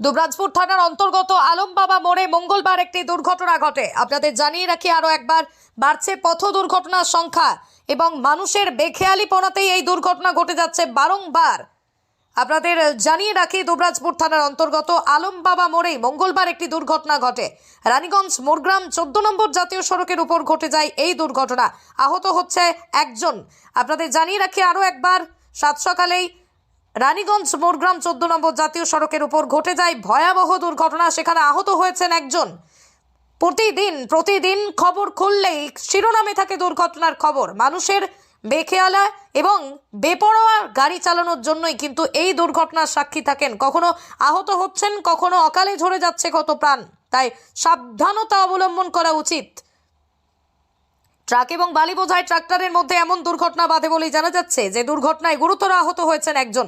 দুবরাজপুর থানার অন্তর্গত আলমবাবা মোড়ে মঙ্গলবার একটি দুর্ঘটনা ঘটে। আপনাদের জানিয়ে রাখি আরও একবার, বাড়ছে পথ দুর্ঘটনার সংখ্যা এবং মানুষের বেখেয়ালি বেখেয়ালিপনাতেই এই দুর্ঘটনা ঘটে যাচ্ছে বারংবার। আপনাদের জানিয়ে রাখি, দুবরাজপুর থানার অন্তর্গত আলমবাবা মোড়েই মঙ্গলবার একটি দুর্ঘটনা ঘটে। রানীগঞ্জ মোরগ্রাম চোদ্দ নম্বর জাতীয় সড়কের উপর ঘটে যায় এই দুর্ঘটনা। আহত হচ্ছে একজন। আপনাদের জানিয়ে রাখি আরও একবার, সাত সকালেই রানীগঞ্জ মোরগ্রাম চোদ্দ নম্বর জাতীয় সড়কের উপর ঘটে যায় ভয়াবহ দুর্ঘটনা। সেখানে আহত হয়েছেন একজন। প্রতিদিন প্রতিদিন খবর খুললেই শিরোনামে থাকে দুর্ঘটনার খবর। মানুষের বেখেয়ালা এবং বেপরোয়া গাড়ি চালানোর জন্যই কিন্তু এই দুর্ঘটনার সাক্ষী থাকেন। কখনো আহত হচ্ছেন, কখনো অকালে ঝরে যাচ্ছে কত প্রাণ। তাই সাবধানতা অবলম্বন করা উচিত। ট্রাক এবং বালি বোঝাই ট্রাক্টরের মধ্যে এমন দুর্ঘটনা বাধে বলেই জানা যাচ্ছে যে দুর্ঘটনায় গুরুতর আহত হয়েছেন একজন।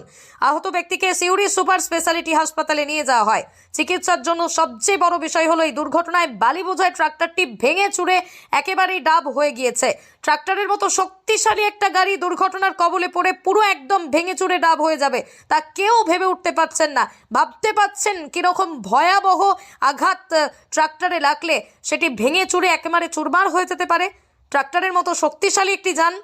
আহত ব্যক্তিকে সিউড়ি সুপার স্পেশালিটি হাসপাতালে নিয়ে যাওয়া হয়। চিকিৎসার জন্য সবচেয়ে বড় বিষয় হলো এই দুর্ঘটনায় বালি বোঝাই ট্রাক্টরটি ভেঙে চুরে একেবারেই ডাব হয়ে গিয়েছে। ট্রাক্টরের মতো শক্তিশালী একটা গাড়ি দুর্ঘটনার কবলে পড়ে পুরো একদম ভেঙে চুরে ডাব হয়ে যাবে। তা কেউ ভেবে উঠতে পারছেন না। ভাবতে পাচ্ছেন কীরকম ভয়াবহ আঘাত ট্রাক্টরে লাগলে সেটি ভেঙে চুরে একেবারে চুরমার হয়ে যেতে পারে? ট্রাক্টরের মতো শক্তিশালী একটি যান।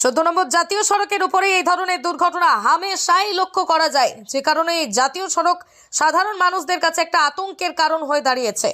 চোদ্দ নম্বর জাতীয় সড়কের উপরে এই ধরনের দুর্ঘটনা হামেশাই লক্ষ্য করা যায়। যে কারণে এই জাতীয় সড়ক সাধারণ মানুষদের কাছে একটা আতঙ্কের কারণ হয়ে দাঁড়িয়েছে।